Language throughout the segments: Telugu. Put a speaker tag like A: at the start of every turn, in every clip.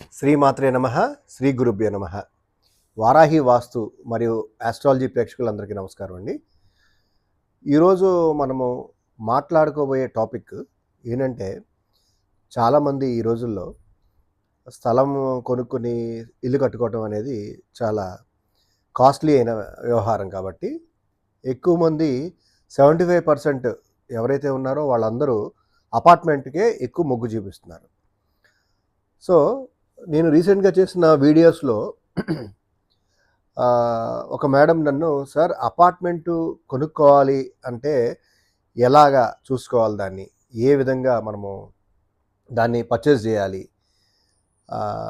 A: శ్రీమాత్రే నమ శ్రీ గురుభ్యో నమ. వారాహి వాస్తు మరియు ఆస్ట్రాలజీ ప్రేక్షకులందరికీ నమస్కారం అండి. ఈరోజు మనము మాట్లాడుకోబోయే టాపిక్ ఏంటంటే చాలామంది ఈ రోజుల్లో స్థలం కొనుక్కొని ఇల్లు కట్టుకోవటం అనేది చాలా కాస్ట్లీ అయిన వ్యవహారం కాబట్టి ఎక్కువ మంది సెవెంటీ ఫైవ్ పర్సెంట్ ఎవరైతే ఉన్నారో వాళ్ళందరూ అపార్ట్మెంట్కే ఎక్కువ మొగ్గు చూపిస్తున్నారు. సో నేను రీసెంట్గా చేసిన వీడియోస్లో ఒక మేడం నన్ను సార్ అపార్ట్మెంటు కొనుక్కోవాలి అంటే ఎలాగా చూసుకోవాలి దాన్ని? ఏ విధంగా మనము దాన్ని పర్చేస్ చేయాలి?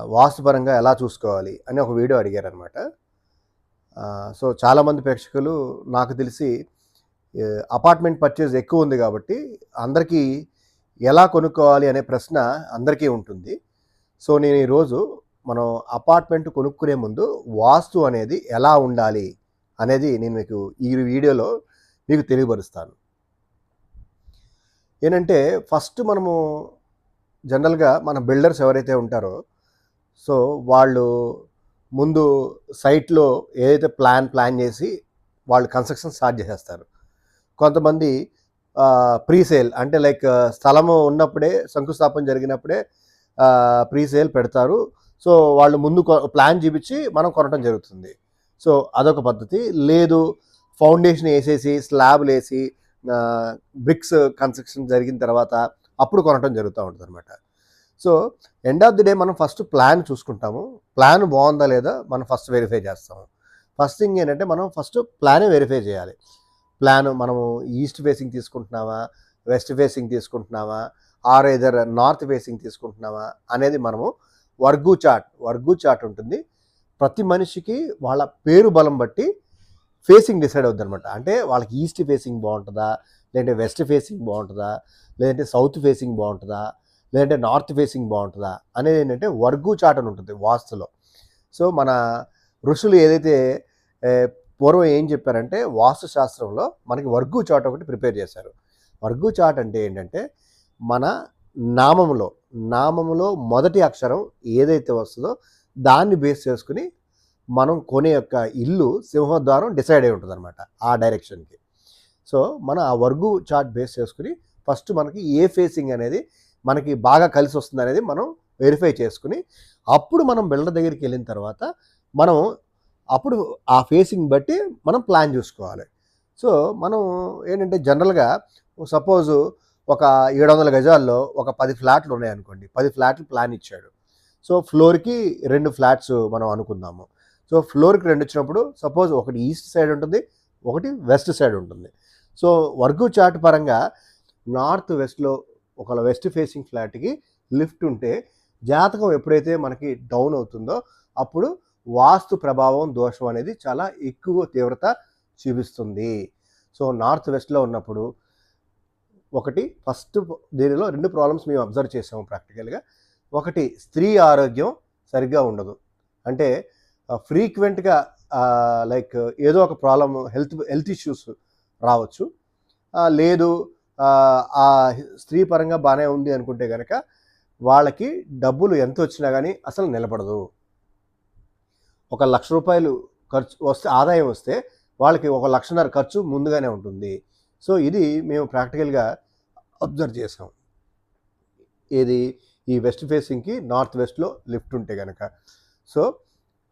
A: వాస్తుపరంగా ఎలా చూసుకోవాలి? అని ఒక వీడియో అడిగారనమాట. సో చాలామంది ప్రేక్షకులు నాకు తెలిసి అపార్ట్మెంట్ పర్చేజ్ ఎక్కువ ఉంది కాబట్టి అందరికీ ఎలా కొనుక్కోవాలి అనే ప్రశ్న అందరికీ ఉంటుంది. సో నేను ఈరోజు మనం అపార్ట్మెంట్ కొనుక్కునే ముందు వాస్తు అనేది ఎలా ఉండాలి అనేది నేను మీకు ఈ వీడియోలో మీకు తెలియపరుస్తాను. ఏంటంటే ఫస్ట్ మనము జనరల్గా మన బిల్డర్స్ ఎవరైతే ఉంటారో సో వాళ్ళు ముందు సైట్లో ఏదైతే ప్లాన్ ప్లాన్ చేసి వాళ్ళు కన్స్ట్రక్షన్ స్టార్ట్ చేసేస్తారు. కొంతమంది ప్రీసేల్ అంటే లైక్ స్థలము ఉన్నప్పుడే శంకుస్థాపన జరిగినప్పుడే ప్రీ సేల్ పెడతారు. సో వాళ్ళు ముందు కొ- ప్లాన్ చూపించి మనం కొనటం జరుగుతుంది. సో అదొక పద్ధతి. లేదు ఫౌండేషన్ వేసేసి స్లాబ్లు వేసి బ్రిక్స్ కన్స్ట్రక్షన్ జరిగిన తర్వాత అప్పుడు కొనటం జరుగుతూ ఉంటుంది అనమాట so end of the day మనం ఫస్ట్ ప్లాన్ చూసుకుంటాము. ప్లాన్ బాగుందా లేదా మనం ఫస్ట్ వెరిఫై చేస్తాము. ఫస్ట్ థింగ్ ఏంటంటే మనం ఫస్ట్ ప్లానే వెరిఫై చేయాలి. ప్లాన్ మనము ఈస్ట్ ఫేసింగ్ తీసుకుంటున్నామా వెస్ట్ ఫేసింగ్ తీసుకుంటున్నామా ఆర్ ఏదర్ నార్త్ ఫేసింగ్ తీసుకుంటున్నామా అనేది మనము వర్గు చాట్ వర్గు చాట్ ఉంటుంది. ప్రతి మనిషికి వాళ్ళ పేరు బలం బట్టి ఫేసింగ్ డిసైడ్ అవుద్ది అనమాట అంటే వాళ్ళకి ఈస్ట్ ఫేసింగ్ బాగుంటుందా? లేదంటే వెస్ట్ ఫేసింగ్ బాగుంటుందా? లేదంటే సౌత్ ఫేసింగ్ బాగుంటుందా? లేదంటే నార్త్ ఫేసింగ్ బాగుంటుందా? అనేది ఏంటంటే వర్గు చాట్ అని ఉంటుంది వాస్తులో. సో మన ఋషులు ఏదైతే పూర్వం ఏం చెప్పారంటే వాస్తు శాస్త్రంలో మనకి వర్గు చాట్ ఒకటి ప్రిపేర్ చేశారు. వర్గు చాట్ అంటే ఏంటంటే మన నామములో నామములో మొదటి అక్షరం ఏదైతే వస్తుందో దాన్ని బేస్ చేసుకుని మనం కొనే యొక్క ఇల్లు సింహద్వారం డిసైడ్ అయి ఉంటుంది అనమాట ఆ డైరెక్షన్కి. సో మన ఆ వర్గు చార్ట్ బేస్ చేసుకుని ఫస్ట్ మనకి ఏ ఫేసింగ్ అనేది మనకి బాగా కలిసి వస్తుంది అనేది మనం వెరిఫై చేసుకుని అప్పుడు మనం బిల్డర్ దగ్గరికి వెళ్ళిన తర్వాత మనం అప్పుడు ఆ ఫేసింగ్ బట్టి మనం ప్లాన్ చూసుకోవాలి. సో మనం ఏంటంటే జనరల్గా సపోజు ఒక ఏడు వందల గజాల్లో ఒక పది ఫ్లాట్లు ఉన్నాయనుకోండి. పది ఫ్లాట్లు ప్లాన్ ఇచ్చాడు. సో ఫ్లోర్కి రెండు ఫ్లాట్స్ మనం అనుకుందాము. సో ఫ్లోర్కి రెండు వచ్చినప్పుడు సపోజ్ ఒకటి ఈస్ట్ సైడ్ ఉంటుంది ఒకటి వెస్ట్ సైడ్ ఉంటుంది. సో వర్గు చార్ట్ పరంగా నార్త్ వెస్ట్లో ఒక వెస్ట్ ఫేసింగ్ ఫ్లాట్కి లిఫ్ట్ ఉంటే జాతకం ఎప్పుడైతే మనకి డౌన్ అవుతుందో అప్పుడు వాస్తు ప్రభావం దోషం అనేది చాలా ఎక్కువ తీవ్రత చూపిస్తుంది. సో నార్త్ వెస్ట్లో ఉన్నప్పుడు ఒకటి ఫస్ట్ దీనిలో రెండు ప్రాబ్లమ్స్ మేము అబ్జర్వ్ చేసాము ప్రాక్టికల్గా. ఒకటి స్త్రీ ఆరోగ్యం సరిగ్గా ఉండదు. అంటే ఫ్రీక్వెంట్గా లైక్ ఏదో ఒక ప్రాబ్లం హెల్త్ హెల్త్ ఇష్యూస్ రావచ్చు. లేదు ఆ స్త్రీ పరంగా బాగానే ఉంది అనుకుంటే కనుక వాళ్ళకి డబ్బులు ఎంత వచ్చినా కానీ అసలు నిలబడదు. ఒక లక్ష రూపాయలు ఖర్చు వస్తే ఆదాయం వస్తే వాళ్ళకి ఒక లక్షన్నర ఖర్చు ముందుగానే ఉంటుంది. సో ఇది మేము ప్రాక్టికల్గా అబ్జర్వ్ చేసాం. ఏది ఈ వెస్ట్ ఫేసింగ్కి నార్త్ వెస్ట్లో లిఫ్ట్ ఉంటే కనుక సో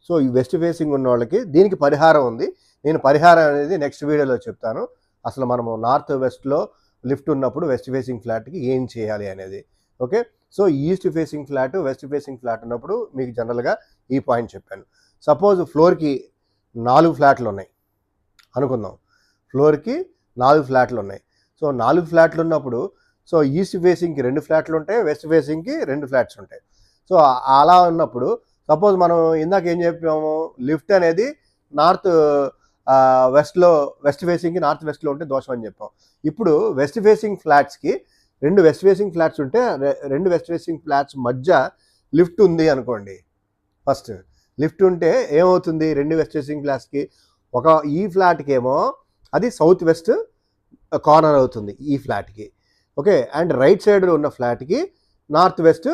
A: సో ఈ వెస్ట్ ఫేసింగ్ ఉన్న వాళ్ళకి దీనికి పరిహారం ఉంది. నేను పరిహారం అనేది నెక్స్ట్ వీడియోలో చెప్తాను. అసలు మనము నార్త్ వెస్ట్లో లిఫ్ట్ ఉన్నప్పుడు వెస్ట్ ఫేసింగ్ ఫ్లాట్కి ఏం చేయాలి అనేది. Okay? So east facing flat west facing flat ఉన్నప్పుడు మీకు జనరల్గా ఈ పాయింట్ చెప్పాను. సపోజ్ ఫ్లోర్కి నాలుగు ఫ్లాట్లు ఉన్నాయి. అనుకుందాం. ఫ్లోర్కి నాలుగు ఫ్లాట్లు ఉన్నాయి. సో నాలుగు ఫ్లాట్లు ఉన్నప్పుడు సో ఈస్ట్ ఫేసింగ్కి రెండు ఫ్లాట్లు ఉంటాయి వెస్ట్ ఫేసింగ్కి రెండు ఫ్లాట్స్ ఉంటాయి. సో అలా ఉన్నప్పుడు సపోజ్ మనం ఇందాక ఏం చెప్పాము లిఫ్ట్ అనేది నార్త్ వెస్ట్లో వెస్ట్ ఫేసింగ్కి నార్త్ వెస్ట్లో ఉంటే దోషం అని చెప్పాం. ఇప్పుడు వెస్ట్ ఫేసింగ్ ఫ్లాట్స్కి రెండు వెస్ట్ ఫేసింగ్ ఫ్లాట్స్ ఉంటే రెండు వెస్ట్ ఫేసింగ్ ఫ్లాట్స్ మధ్య లిఫ్ట్ ఉంది అనుకోండి. ఫస్ట్ లిఫ్ట్ ఉంటే ఏమవుతుంది? రెండు వెస్ట్ ఫేసింగ్ ఫ్లాట్స్కి ఒక ఈ ఫ్లాట్కి ఏమో అది సౌత్ వెస్ట్ కార్నర్ అవుతుంది ఈ ఫ్లాట్కి. ఓకే? అండ్ రైట్ సైడ్ ఉన్న ఫ్లాట్కి నార్త్ వెస్ట్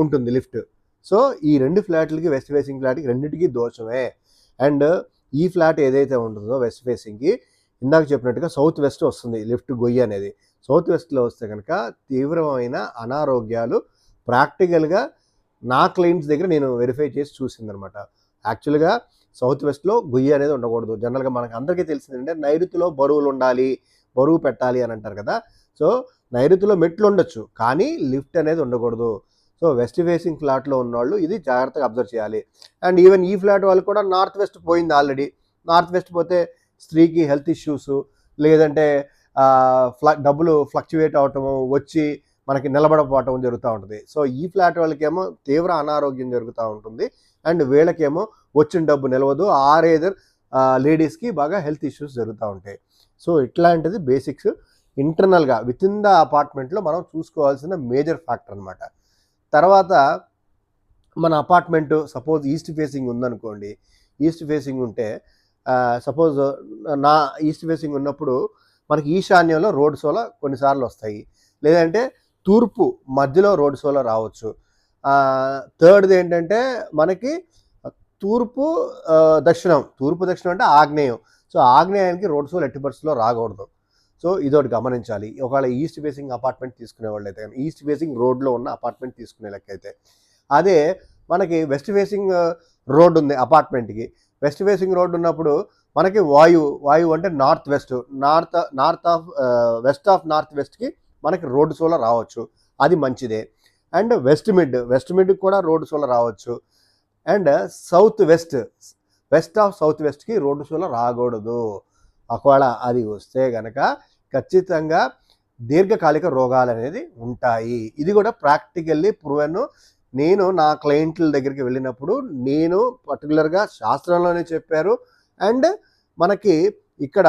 A: ఉంటుంది లిఫ్ట్. సో ఈ రెండు ఫ్లాట్లకి వెస్ట్ ఫేసింగ్ ఫ్లాట్కి రెండింటికి దోషమే. అండ్ ఈ ఫ్లాట్ ఏదైతే ఉంటుందో వెస్ట్ ఫేసింగ్కి ఇందాక చెప్పినట్టుగా సౌత్ వెస్ట్ వస్తుంది లిఫ్ట్ గొయ్యి అనేది. సౌత్ వెస్ట్లో వస్తే కనుక తీవ్రమైన అనారోగ్యాలు ప్రాక్టికల్గా నా క్లయింట్స్ దగ్గర నేను వెరిఫై చేసి చూసిందనమాట. యాక్చువల్గా సౌత్ వెస్ట్లో గుయ్యి అనేది ఉండకూడదు. జనరల్గా మనకు అందరికీ తెలిసింది అంటే నైరుతిలో బరువులు ఉండాలి బరువు పెట్టాలి అని అంటారు కదా. సో నైరుతిలో మెట్లు ఉండొచ్చు కానీ లిఫ్ట్ అనేది ఉండకూడదు. సో వెస్ట్ ఫేసింగ్ ఫ్లాట్లో ఉన్నవాళ్ళు ఇది జాగ్రత్తగా అబ్జర్వ్ చేయాలి. అండ్ ఈవెన్ ఈ ఫ్లాట్ వాళ్ళు కూడా నార్త్ వెస్ట్ పోయింది ఆల్రెడీ. నార్త్ వెస్ట్ పోతే స్త్రీకి హెల్త్ ఇష్యూస్ లేదంటే ఫ్ల డబ్బులు ఫ్లక్చువేట్ అవటము వచ్చి మనకి నిలబడపోవటం జరుగుతూ ఉంటుంది. సో ఈ ఫ్లాట్ వాళ్ళకేమో తీవ్ర అనారోగ్యం జరుగుతూ ఉంటుంది. అండ్ వీళ్ళకేమో వచ్చిన డబ్బు నిలవదు. ఆర్ ఏదర్ లేడీస్కి బాగా హెల్త్ ఇష్యూస్ జరుగుతూ ఉంటాయి. సో ఇట్లాంటిది బేసిక్స్. ఇంటర్నల్గా విత్ ఇన్ ద అపార్ట్మెంట్లో మనం చూసుకోవాల్సిన మేజర్ ఫ్యాక్టర్ అనమాట తర్వాత మన అపార్ట్మెంట్ సపోజ్ ఈస్ట్ ఫేసింగ్ ఉందనుకోండి. ఈస్ట్ ఫేసింగ్ ఉంటే సపోజ్ నా ఈస్ట్ ఫేసింగ్ ఉన్నప్పుడు మనకి ఈశాన్యంలో రోడ్ సోల కొన్నిసార్లు వస్తాయి. లేదంటే తూర్పు మధ్యలో రోడ్ సోల రావచ్చు. థర్డ్ది ఏంటంటే మనకి తూర్పు దక్షిణం. తూర్పు దక్షిణం అంటే ఆగ్నేయం. సో ఆగ్నేయానికి రోడ్ సోల్ ఎట్టి పరిస్థితుల్లో రాకూడదు. సో ఇదోటి గమనించాలి. ఒకవేళ ఈస్ట్ ఫేసింగ్ అపార్ట్మెంట్ తీసుకునే వాళ్ళు అయితే ఈస్ట్ ఫేసింగ్ రోడ్లో ఉన్న అపార్ట్మెంట్ తీసుకునే లెక్క అయితే అదే మనకి వెస్ట్ ఫేసింగ్ రోడ్ ఉంది అపార్ట్మెంట్కి. వెస్ట్ ఫేసింగ్ రోడ్ ఉన్నప్పుడు మనకి వాయువు వాయువు అంటే north west. North north of west of north వెస్ట్కి మనకి రోడ్ సోలో రావచ్చు. అది మంచిదే. And west mid west mid కూడా రోడ్ సోల రావచ్చు. And south west west of south వెస్ట్కి road సోల రాకూడదు. ఒకవేళ అది వస్తే కనుక ఖచ్చితంగా దీర్ఘకాలిక రోగాలు అనేది ఉంటాయి. ఇది కూడా ప్రాక్టికల్లీ ప్రూవెన్ నేను నా క్లయింట్ల దగ్గరికి వెళ్ళినప్పుడు నేను పర్టికులర్గా శాస్త్రంలోనే చెప్పారు. అండ్ మనకి ఇక్కడ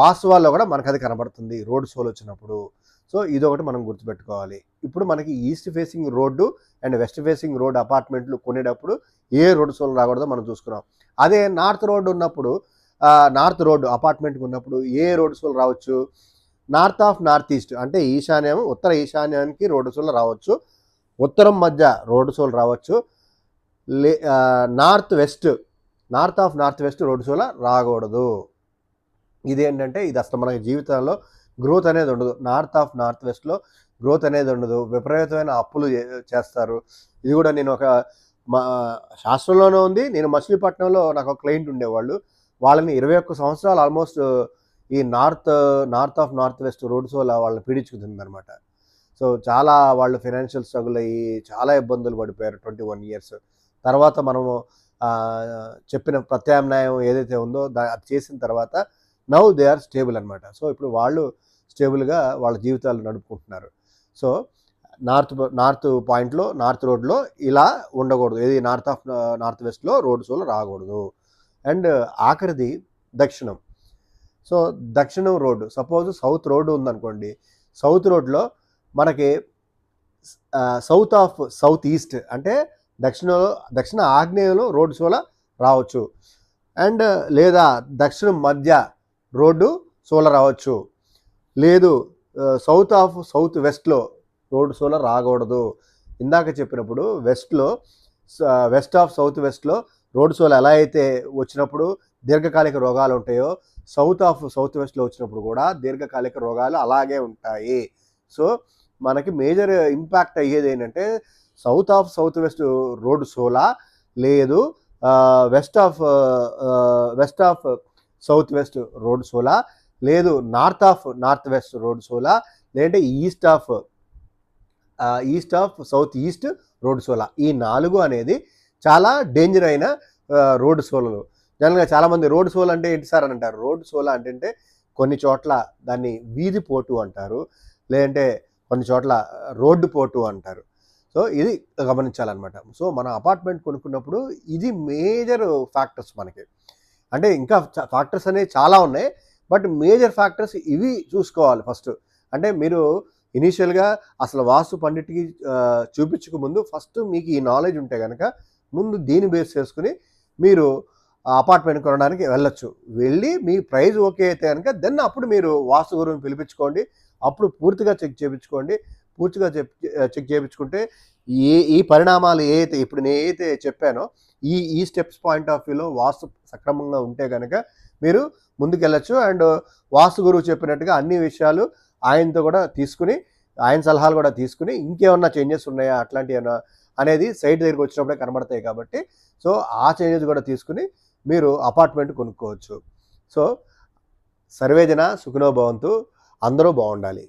A: వాస్తవాల్లో కూడా మనకు అది కనబడుతుంది రోడ్ షోలు వచ్చినప్పుడు. సో ఇదొకటి మనం గుర్తుపెట్టుకోవాలి. ఇప్పుడు మనకి east facing road and west facing road అపార్ట్మెంట్లు కొనేటప్పుడు ఏ రోడ్ సోలు రాకూడదో మనం చూసుకున్నాం. అదే నార్త్ రోడ్డు ఉన్నప్పుడు నార్త్ రోడ్డు అపార్ట్మెంట్కి ఉన్నప్పుడు ఏ రోడ్ సోలు రావచ్చు? నార్త్ ఆఫ్ నార్త్ ఈస్ట్ అంటే ఈశాన్యం ఉత్తర ఈశాన్యానికి రోడ్డు షోలు రావచ్చు. ఉత్తరం మధ్య రోడ్డు సోలు రావచ్చు. లే north west north of north west road సోల రాకూడదు. ఇదేంటంటే ఇది అసలు మన జీవితంలో గ్రోత్ అనేది ఉండదు. నార్త్ ఆఫ్ నార్త్ వెస్ట్లో గ్రోత్ అనేది ఉండదు. విపరీతమైన అప్పులు చేస్తారు. ఇది కూడా నేను ఒక మా శాస్త్రంలోనే ఉంది. నేను మచిలీపట్నంలో నాకు ఒక క్లయింట్ ఉండేవాళ్ళు. వాళ్ళని ఇరవై ఒక్క సంవత్సరాలు ఆల్మోస్ట్ ఈ north north of north west road వల్ల వాళ్ళని పీడించుకుంటుంది అనమాట సో చాలా వాళ్ళు ఫైనాన్షియల్ స్ట్రగుల్ అయ్యి చాలా ఇబ్బందులు పడిపోయారు ట్వంటీ వన్ ఇయర్స్ తర్వాత మనము చెప్పిన ప్రత్యామ్నాయం ఏదైతే ఉందో దా అది చేసిన తర్వాత నౌ దే ఆర్ స్టేబుల్ అనమాట సో ఇప్పుడు వాళ్ళు స్టేబుల్గా వాళ్ళ జీవితాలు నడుపుకుంటున్నారు. సో నార్త్ నార్త్ పాయింట్లో నార్త్ రోడ్లో ఇలా ఉండకూడదు. ఏది నార్త్ ఆఫ్ నార్త్ వెస్ట్లో రోడ్ షోలో రాకూడదు. అండ్ ఆఖరిది దక్షిణం. సో దక్షిణం రోడ్డు సపోజ్ సౌత్ రోడ్డు ఉందనుకోండి. సౌత్ రోడ్లో మనకి సౌత్ ఆఫ్ సౌత్ ఈస్ట్ అంటే దక్షిణంలో దక్షిణ ఆగ్నేయంలో రోడ్ సోల రావచ్చు. అండ్ లేదా దక్షిణం మధ్య రోడ్డు సోల రావచ్చు. లేదు సౌత్ ఆఫ్ సౌత్ వెస్ట్లో రోడ్డు సోల రాకూడదు. ఇందాక చెప్పినప్పుడు వెస్ట్లో వెస్ట్ ఆఫ్ సౌత్ వెస్ట్లో రోడ్ సోల్ ఎలా అయితే వచ్చినప్పుడు దీర్ఘకాలిక రోగాలు ఉంటాయో సౌత్ ఆఫ్ సౌత్ వెస్ట్లో వచ్చినప్పుడు కూడా దీర్ఘకాలిక రోగాలు అలాగే ఉంటాయి. సో మనకి మేజర్ ఇంపాక్ట్ అయ్యేది ఏంటంటే south of south west road సోలా లేదు west of west of south west road సోలా లేదు north of north west road సోలా లేదంటే east of east of south east road సోలా. ఈ నాలుగు అనేది చాలా డేంజర్ అయిన రోడ్ సోలలు. జనరల్గా చాలామంది రోడ్ సోల్ అంటే ఏంటి సార్ అని అంటారు. రోడ్ సోలా అంటే కొన్ని చోట్ల దాన్ని వీధి పోటు అంటారు. లేదంటే కొన్ని చోట్ల రోడ్డు పోటు అంటారు. సో ఇది గమనించాలన్నమాట. సో మన అపార్ట్మెంట్ కొనుక్కున్నప్పుడు ఇది మేజర్ ఫ్యాక్టర్స్ మనకి. అంటే ఇంకా ఫ్యాక్టర్స్ అనేవి చాలా ఉన్నాయి. బట్ మేజర్ ఫ్యాక్టర్స్ ఇవి చూసుకోవాలి ఫస్ట్ అంటే మీరు ఇనీషియల్గా అసలు వాస్తు పండిట్కి చూపించక ముందు ఫస్ట్ మీకు ఈ నాలెడ్జ్ ఉంటే కనుక ముందు దీన్ని బేస్ చేసుకుని మీరు అపార్ట్మెంట్ కొనడానికి వెళ్ళొచ్చు. వెళ్ళి మీ ప్రైస్ ఓకే అయితే కనుక దెన్ అప్పుడు మీరు వాస్తు గురువుని పిలిపించుకోండి. అప్పుడు పూర్తిగా చెక్ చేయించుకోండి పూర్తిగా చెక్ చెక్ చేయించుకుంటే ఏ ఈ పరిణామాలు ఏదైతే ఇప్పుడు నేను ఏదైతే చెప్పానో ఈ ఈ స్టెప్స్ పాయింట్ ఆఫ్ వ్యూలో వాస్తు సక్రమంగా ఉంటే కనుక మీరు ముందుకెళ్ళచ్చు. అండ్ వాస్తు గురువు చెప్పినట్టుగా అన్ని విషయాలు ఆయనతో కూడా తీసుకుని ఆయన సలహాలు కూడా తీసుకుని ఇంకేమన్నా చేంజెస్ ఉన్నాయా అట్లాంటివి ఏమన్నా అనేది సైట్ దగ్గరికి వచ్చినప్పుడే కనబడతాయి కాబట్టి సో ఆ చేంజెస్ కూడా తీసుకుని మీరు అపార్ట్మెంట్ కొనుక్కోవచ్చు. సో సర్వేజన సుఖనో భవంతు అందరూ బాగుండాలి.